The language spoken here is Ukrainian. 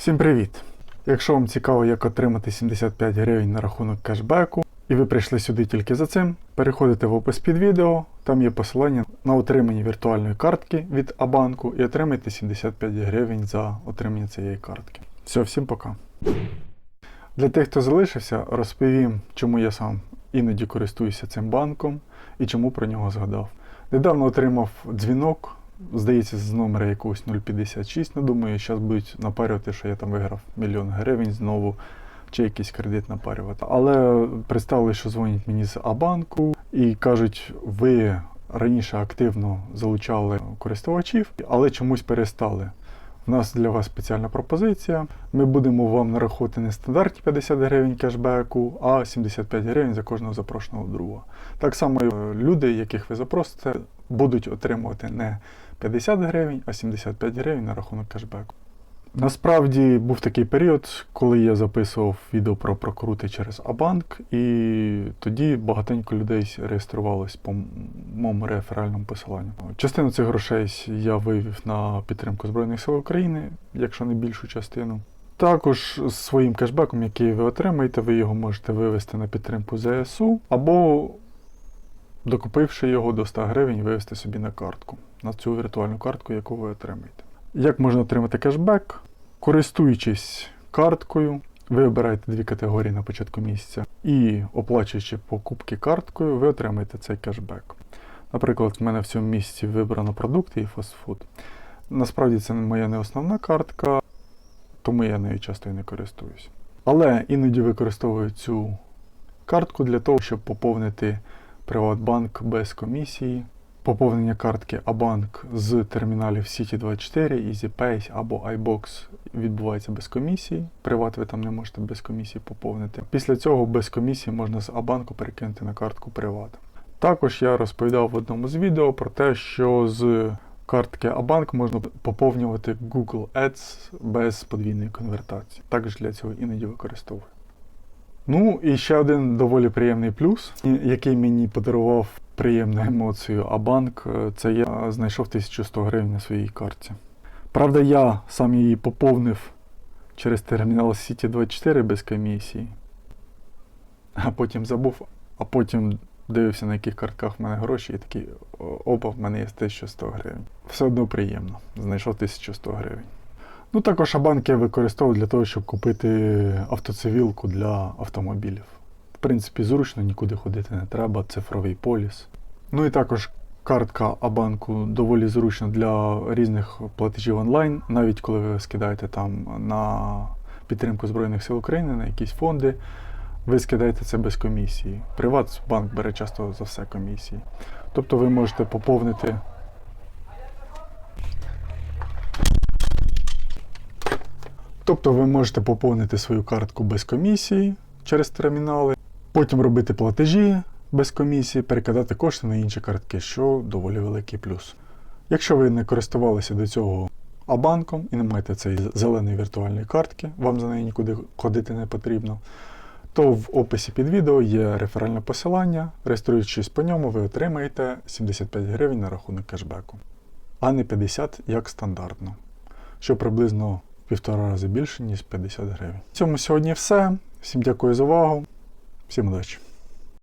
Всім привіт! Якщо вам цікаво, як отримати 75 гривень на рахунок кешбеку, і ви прийшли сюди тільки за цим, переходите в опис під відео, там є посилання на отримання віртуальної картки від Абанку і отримайте 75 гривень за отримання цієї картки. Все, всім пока. Для тих, хто залишився, розповім, чому я сам іноді користуюся цим банком і чому про нього згадав. Недавно отримав дзвінок, здається, з номера якогось 056. Не думаю, зараз будуть напарювати, що я там виграв мільйон гривень знову, чи якийсь кредит напарювати. Але представили, що дзвонять мені з Абанку і кажуть, ви раніше активно залучали користувачів, але чомусь перестали. У нас для вас спеціальна пропозиція. Ми будемо вам нараховувати не стандартні 50 гривень кешбеку, а 75 гривень за кожного запрошеного друга. Так само е, люди, яких ви запросите, будуть отримувати не 50 гривень, а 75 гривень на рахунок кешбеку. Насправді був такий період, коли я записував відео про прокрути через Абанк, і тоді багатенько людей реєструвалось по моєму реферальному посиланню. Частину цих грошей я вивів на підтримку Збройних сил України, якщо не більшу частину. Також з своїм кешбеком, який ви отримаєте, ви його можете вивести на підтримку ЗСУ або, докупивши його до 100 гривень, вивести собі на картку, на цю віртуальну картку, яку ви отримаєте. Як можна отримати кешбек? Користуючись карткою, ви обираєте дві категорії на початку місяця і оплачуючи покупки карткою, ви отримаєте цей кешбек. Наприклад, в мене в цьому місяці вибрано продукти і фастфуд. Насправді це моя не основна картка, тому я нею часто і не користуюсь. Але іноді використовую цю картку для того, щоб поповнити Приватбанк без комісії. Поповнення картки Абанк з терміналів City24, EasyPay або iBox відбувається без комісії. Приват ви там не можете без комісії поповнити. Після цього без комісії можна з Абанку перекинути на картку Приват. Також я розповідав в одному з відео про те, що з картки Абанк можна поповнювати Google Ads без подвійної конвертації. Також для цього іноді використовую. Ну і ще один доволі приємний плюс, який мені подарував приємну емоцію Абанк, е, це я знайшов 1100 гривень на своїй карті. Правда, я сам її поповнив через термінал City 24 без комісії, а потім забув, а потім дивився, на яких картках в мене гроші, і такий опа, в мене є 1100 гривень. Все одно приємно. Знайшов 1100 гривень. Ну, також Абанк я використовую для того, щоб купити автоцивілку для автомобілів. Принципі, зручно, нікуди ходити не треба, цифровий поліс. Ну і також картка Абанку доволі зручна для різних платежів онлайн, навіть коли ви скидаєте там на підтримку Збройних сил України, на якісь фонди, ви скидаєте це без комісії. Приватбанк бере часто за все комісії. Тобто ви можете поповнити Тобто ви можете поповнити свою картку без комісії через термінали, потім робити платежі без комісії, перекидати кошти на інші картки, що доволі великий плюс. Якщо ви не користувалися до цього Абанком і не маєте цієї зеленої віртуальної картки, вам за неї нікуди ходити не потрібно, то в описі під відео є реферальне посилання. Реєструючись по ньому, ви отримаєте 75 гривень на рахунок кешбеку, а не 50 як стандартно, що приблизно в півтора рази більше, ніж 50 гривень. В цьому сьогодні все. Всім дякую за увагу. Всім удачі!